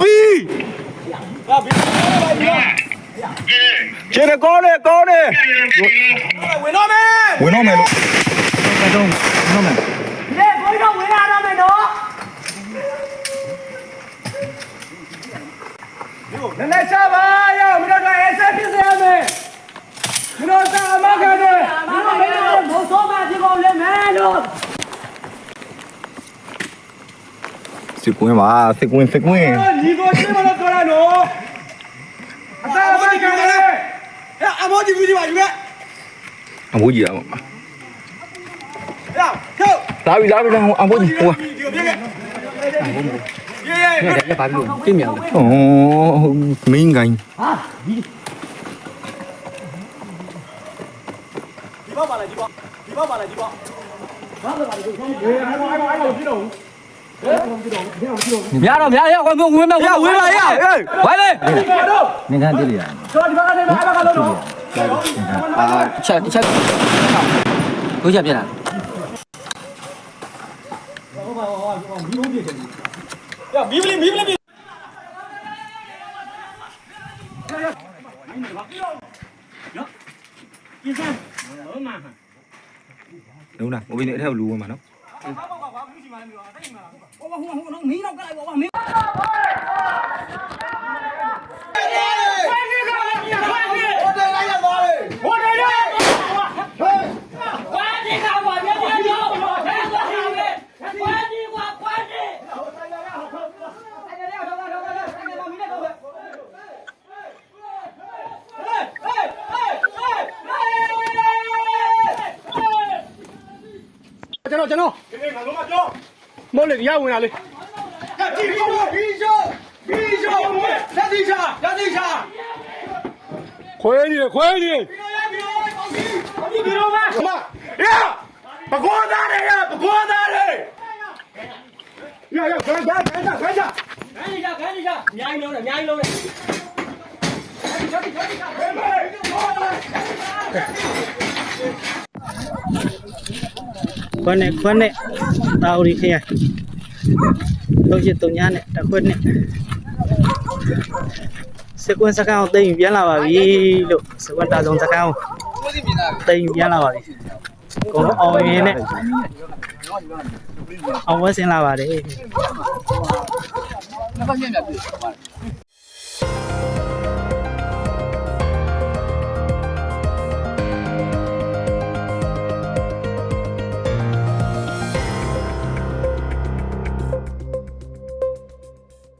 ပြီခြေရကောင်းနေကောင်းနေဝင်တော့မယ်ဝင်တော့မယ်လို့ကတော့ဝင်တော့မယ်လေကိုကြီးတော့ဝင်လာတော့မယ်နော်နည်းနည်းချပါရမင်းတို့က SF ဖြစ်စေရမယ်မင်းတို့ကအမခံတယ်မင်းတို့မင်းတို့မိုးစောပါဒီကောင်လေမယ်လို့ စစ်ကွင်းပါစစ်ကွင်းစစ်ကွင်းညီတို့ရှင်းမလားခေါ်ရနော်အသာအမကြီးကလည်းအဲ့အမကြီးဘူးကြီးပါယူခဲ့အမိုးကြီးရပါမှာဟောဟုတ်လာပြီလာပြီလာအမိုးကြီးဟိုကရေရေရေဘာလို့တိမြန်လဲအော်မင်းကိုင်းဟာဒီဒီပါပါလားဒီပါဒီပါပါလားဒီပါဘာလဲဘာလဲဒီကောင်ရေအဲ့ကောင်အဲ့ကောင်ပြတော့ Biar dong, biar ya, kau mau gue mau gue mau ya. Baik deh. Ini kan dia dia. Coba dimakan deh, makan kalau dulu. Ah, cek cek. Kau siap ya? Ya, bibli bibli. Đúng nè, bộ binh nữa theo lù mà nó. ချက်ပြလာရမီးပလီမီးပလီလုံးလားဘိုးဘင်းအဲ့ထက်လူဝင်မှာနော် ကျွန်တော်ကျွန်တော်ဒီနေ့ငါလုံးမပြောမဟုတ်လေရဝင်လာလေဒီဘီဘီရှောဘီရှောလက်တိချာလက်တိချာခွဲနေခွဲနေဘီရောဘီရောပေါင်းပြီးပေါင်းပြီးဘီရောမမရပကောသားလေရပကောသားလေရရခန်းကြခန်းကြခန်းကြ ခန်းကြီးခန်းကြီးအများကြီးလုံးတယ်အများကြီးလုံးတယ် ခွ န်းနဲ့ခွန်းနဲ့တာဦးရီခရိုင်တော့ချစ်တုံညာနဲ့တစ်ခွန်းနဲ့စကွန်စကန်ကိုတိမ်ပြန်လာပါပြီလို့စကွန်တာဆုံးစကန်ကိုတိမ်ပြန်လာပါပြီကိုအောင်ရင်နဲ့အောင်ဝဲဆင်းလာပါတယ်